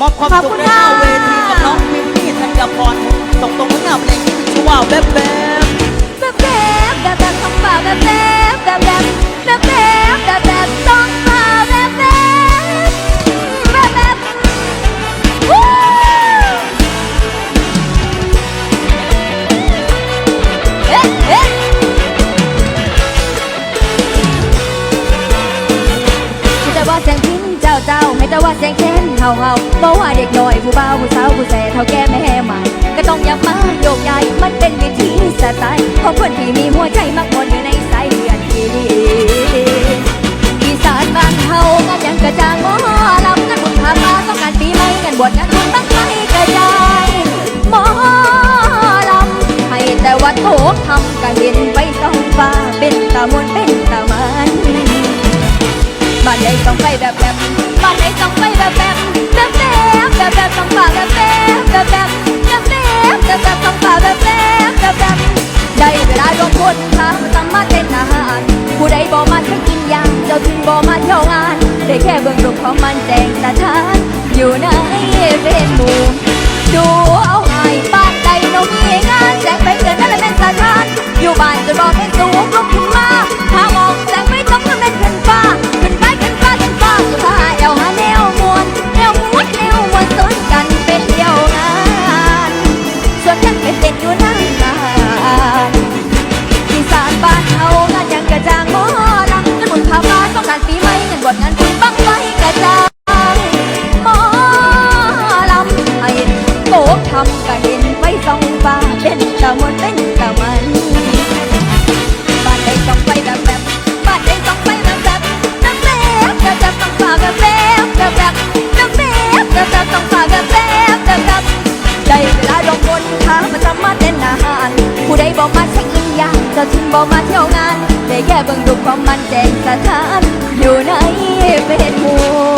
มอบความขอบสุคุขณในหน้าค่ะเวทีกับน้องมินนี่ธัญพรส่งตรงผลงานเพลงที่มีชื่อว่าแบบแบบแบบแบบแบบแบบต้องมาแบบแบบแบบแบบแบบแบบแบบแบบต้องมาแบบแบบแบบแบบวู้เอ๊ะเอ๊ะให้แต่ว่าเสียงพินเจ้าเจ้าให้แต่ว่าเสียงแค้น เฮาเฮาบอกว่าเด็กน้อยผู้บ่าวผู้สาวผู้แส่เท่าแก่แม่ใหม่ก็ต้องย่ามาโยกย้ายมันเป็นวิธีสไตล์ของคนที่มีหัวใจมักมนอยู่ในสายเลือดที่ดีอีสานบ้านเฮาก็ยังกระจ่างหมอลำกันบุญพามาต้องการปีใหม่กันบวชกันบุญตั้งใจกระจายหมอลำให้แต่ว่าโถทำก็เห็นไปต้องฟ้าเป็นตามนเป็นตามันบ้านใดต้องไปแบบแบบบ้านใดต้องไปามาทำมาเต้นอาหารผู้ใดบ่มาให้กินยาเจ้าถึงบ่มาเที่ยวงาน ได้แค่เบิ่งรูปของมันแจงสถานอยู่ในเฟซบุ๊กดูเอาหายบ้านใดน้องมีงานแจกไปเกินนั่นแหละเป็นสถาน อยู่บ้านจนบอเป็นสูงลุกขึ้นมาหา งานปีใหม่เงินบวชงานปีบังไฟกระจางหมอลำให้โตทำกะเห็นไฟส่องฟ้าเป็นตะมนเป็นตะมันบ้านใดส่องไฟแบบแบบบ้านใดส่องไฟแบบแบบน้ำแม่กระจับต้องฟ้ากระแบบกระแบบน้ำแม่กระจับต้องฟ้ากระแบบกระแบบใจเวลาลงบนทางมาทำมาเต้นอาหารผู้ใดบอกมาเช็ค ยามเจ้าถึงบอกมาเที่ยวงานได้แค่เบิ่งดูความมันแจ้งสถาน อยู่ในเฟซบุ๊ก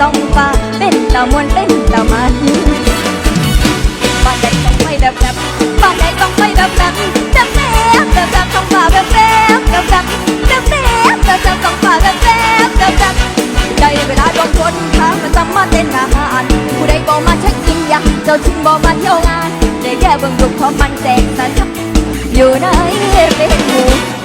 ส่องฟ้า เป็นตะมวนเป็นตะมันบ้านใดต้องไปแบบแบบบ้านใดต้องไปแบบแบบแบบแบบแบบแบบต้องฝ่าแบบแบบแบบแบบแบบแบบแบบแบบต้องฝ่าแบบแบบแบบแบบได้เวลาลงทุนทามันสามารถเต้นอาหารผู้ใดบอกมาเช็คอินอยากเจ้าถึงบอกมาเที่ยวงานได้แค่เบิ่งรูปของมันแจกสันอยู่ในเฟซบุ๊ก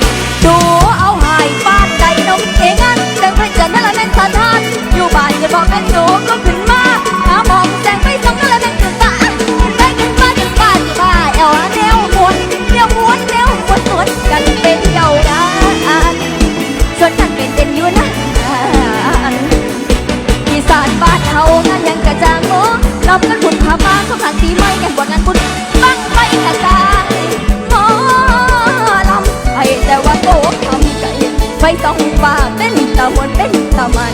มัน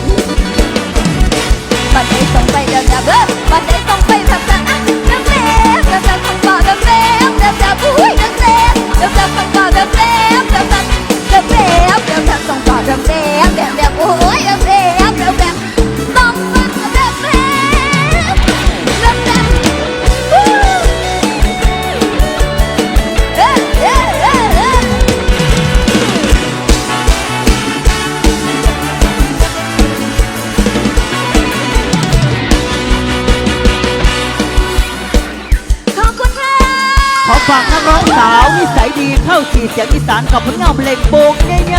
บัดได้ส่งไปเดิมดับเบิ้ลบัดได้ส่งไปแบบ ขอฝากนักร้องสาวนิสัยดีเข้าขี่เสียงอีสานกับผลงานเพลงโบกง่าย